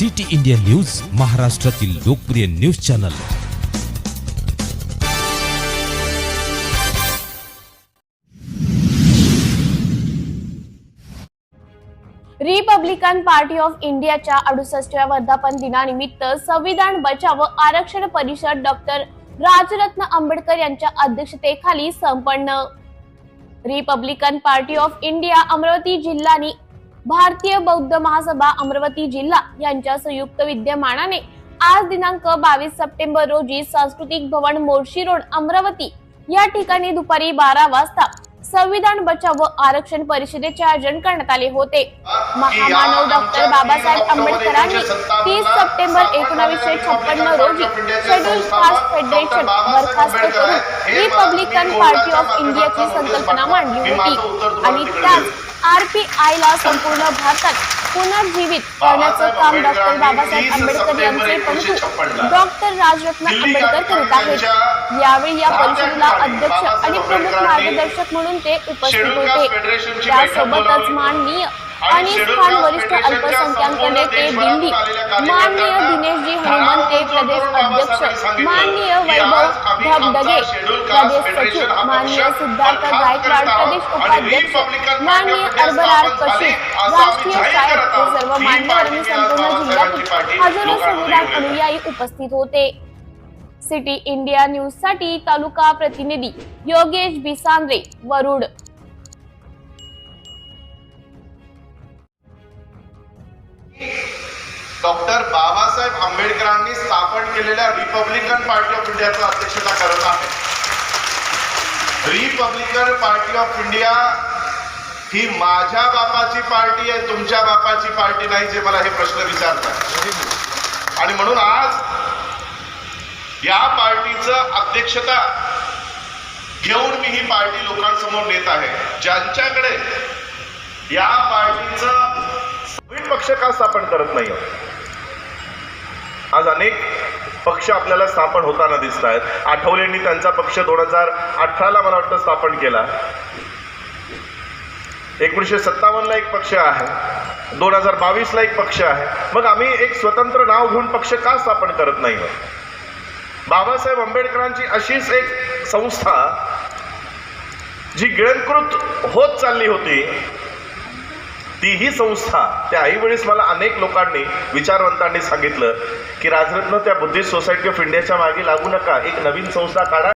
City India news महाराष्ट्रातील लोकप्रिय news channel. Republican party of इंडियाच्या अडुसष्टव्या वर्धापन दिनानिमित्त संविधान बचाव आरक्षण परिषद डॉक्टर राजरत्न आंबेडकर यांच्या अध्यक्षतेखाली संपन्न. Republican party of India Amravati जिल्ह्यानी भारतीय बौद्ध महासभा अमरावती जिल्हा यांच्या संयुक्त विद्यमानाने आज दिनांक बावीस सप्टेंबर रोजी सांस्कृतिक भवन मोर्शी रोड अमरावती या ठिकाणी दुपारी बारा वाजता संविधान बचाव व आरक्षण परिषदेचे आयोजन करण्यात आले होते. महामानव डॉक्टर बाबासाहेब आंबेडकरांनी तीस सप्टेंबर एकोणावीसशे छप्पन्न रोजी शेड्यूल कास्ट फेडरेशन बरखास्त करून रिपब्लिकन पार्टी ऑफ इंडियाची संकल्पना मांडली होती. आणि त्याच आरपीआय ला संपूर्ण भारतात पुनर्जीवित करण्याचं काम डॉक्टर बाबासाहेब आंबेडकर यांचे पंतू डॉक्टर राजरत्न आंबेडकर करीत आहेत. यावेळी या परिषदेला अध्यक्ष आणि प्रमुख मार्गदर्शक म्हणून ते उपस्थित होते. त्यासोबतच माननीय आणि स्थान वरिष्ठ अल्पसंख्याक नेते दिल्ली. माननीय दिनेशजी हनुमंते प्रदेश अध्यक्ष. माननीय वैभव धबधगे प्रदेश सचिव माननीय सिद्धार्थ गायकवाड प्रदेश उपाध्यक्ष माननीय अरबरार कशिप राष्ट्रीय शाळेत सर्व मान्यवर आणि संपूर्ण जिल्ह्यातून हजारो संविधान अनुयायी उपस्थित होते. सिटी इंडिया न्यूजसाठी तालुका प्रतिनिधी योगेश बिसांद्रे वरुड. डॉक्टर बाबासाहेब आंबेडकरांनी स्थापन केलेल्या रिपब्लिकन पार्टी ऑफ इंडियाचा अध्यक्षता करत आहे. रिपब्लिकन पार्टी ऑफ इंडिया ही माझ्या बापाची पार्टी आहे तुमच्या बापाची पार्टी नाही जे मला हे प्रश्न विचारतात. आणि म्हणून आज या पार्टीचं अध्यक्षता घेऊन मी ही पार्टी लोकांसमोर नेत आहे. ज्यांच्याकडे या पार्टीचं नवीन पक्ष का स्थापन करत नाही आज अनेक पक्ष आपल्याला स्थापन होताना दिसत आहेत आठवलेंनी त्यांचा पक्ष दोन हजार अठराला मला वाटतं स्थापन केला. एकोणीसशे सत्तावन्नला एक पक्ष आहे. दोन हजार बावीसला एक पक्ष आहे. मग आम्ही एक स्वतंत्र नाव घेऊन पक्ष का स्थापन करत नाही बाबासाहेब आंबेडकरांची अशीच एक संस्था जी गिळंकृत होत चालली होती ती ही संस्था त्या आईवेळेस मला अनेक लोकांनी विचारवंतांनी सांगितलं की राजरत्न त्या बुद्धिस्ट सोसायटी ऑफ इंडियाच्या मागे लागू नका एक नवीन संस्था काढा.